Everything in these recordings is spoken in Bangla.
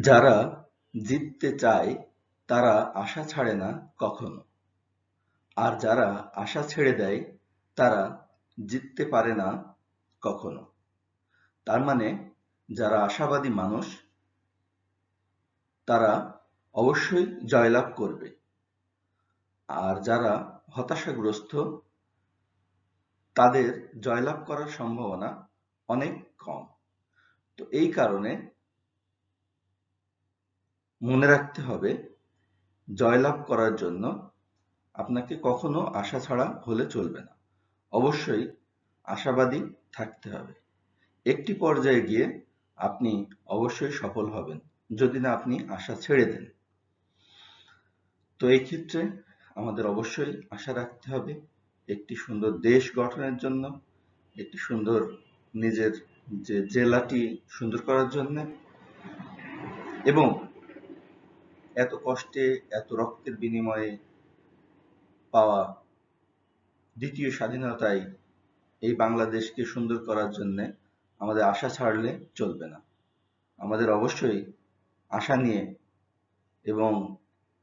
যারা জিততে চায়, তারা আশা ছাড়ে না কখনো। আর যারা আশা ছেড়ে দেয়, তারা জিততে পারে না কখনো। তার মানে যারা আশাবাদী মানুষ, তারা অবশ্যই জয়লাভ করবে। আর যারা হতাশাগ্রস্ত, তাদের জয়লাভ করার সম্ভাবনা অনেক কম। তো এই কারণে মনে রাখতে হবে, জয়লাভ করার জন্য আপনাকে কখনো আশা ছাড়া হলে চলবে না। অবশ্যই আশাবাদী থাকতে হবে। একটি পর্যায়ে গিয়ে আপনি অবশ্যই সফল হবেন, যদি না আপনি আশা ছেড়ে দেন। তো এই ক্ষেত্রে আমাদের অবশ্যই আশা রাখতে হবে, একটি সুন্দর দেশ গঠনের জন্য, একটি সুন্দর নিজের যে জেলাটি সুন্দর করার জন্য এবং এত কষ্টে, এত রক্তের বিনিময়ে পাওয়া দ্বিতীয় স্বাধীনতায় এই বাংলাদেশকে সুন্দর করার জন্য আমাদের আশা ছাড়লে চলবে না। আমাদের অবশ্যই আশা নিয়ে এবং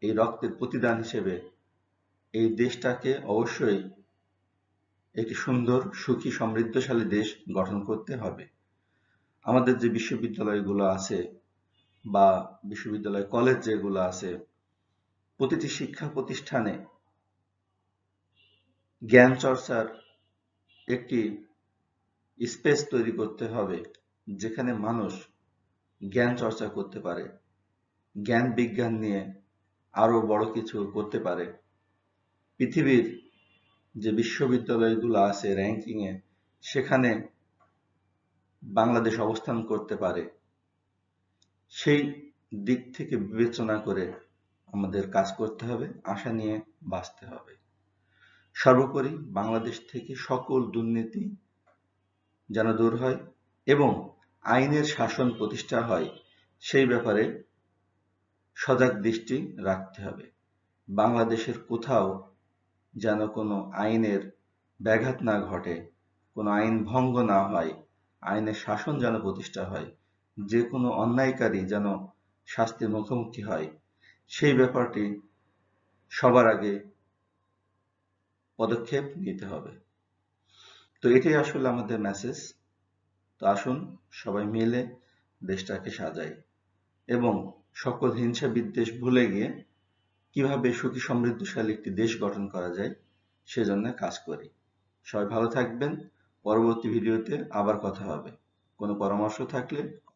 এই রক্তের প্রতিদান হিসেবে এই দেশটাকে অবশ্যই একটি সুন্দর, সুখী, সমৃদ্ধশালী দেশ গঠন করতে হবে। আমাদের যে বিশ্ববিদ্যালয়গুলো আছে বা বিশ্ববিদ্যালয় কলেজ যেগুলো আছে, প্রতিটি শিক্ষা প্রতিষ্ঠানে জ্ঞান চর্চার একটি স্পেস তৈরি করতে হবে, যেখানে মানুষ জ্ঞান চর্চা করতে পারে, জ্ঞান বিজ্ঞান নিয়ে আরও বড় কিছু করতে পারে। পৃথিবীর যে বিশ্ববিদ্যালয়গুলো আছে র্যাঙ্কিংয়ে সেখানে বাংলাদেশ অবস্থান করতে পারে। সেই দিক থেকে বিবেচনা করে আমাদের কাজ করতে হবে, আশা নিয়ে বাঁচতে হবে। সর্বোপরি বাংলাদেশ থেকে সকল দুর্নীতি যেন দূর হয় এবং আইনের শাসন প্রতিষ্ঠা হয়, সেই ব্যাপারে সজাগ দৃষ্টি রাখতে হবে। বাংলাদেশের কোথাও যেন কোনো আইনের ব্যাঘাত না ঘটে, কোনো আইন ভঙ্গ না হয়, আইনের শাসন যেন প্রতিষ্ঠা হয় যে কোনো অন্যায়কারী যেন শাস্তির মুখোমুখি হয়, সেই ব্যাপারটি সবার আগে পদক্ষেপ নিতে হবে। তো এটাই আসলে আমাদের মেসেজ তো আসুন, সবাই মিলে দেশটাকে সাজাই এবং সকল হিংসা বিদ্বেষ ভুলে গিয়ে কীভাবে সুখী সমৃদ্ধশালী একটি দেশ গঠন করা যায়, সেজন্য কাজ করি। সবাই ভালো থাকবেন। পরবর্তী ভিডিওতে আবার কথা হবে। কোনো পরামর্শ থাকলে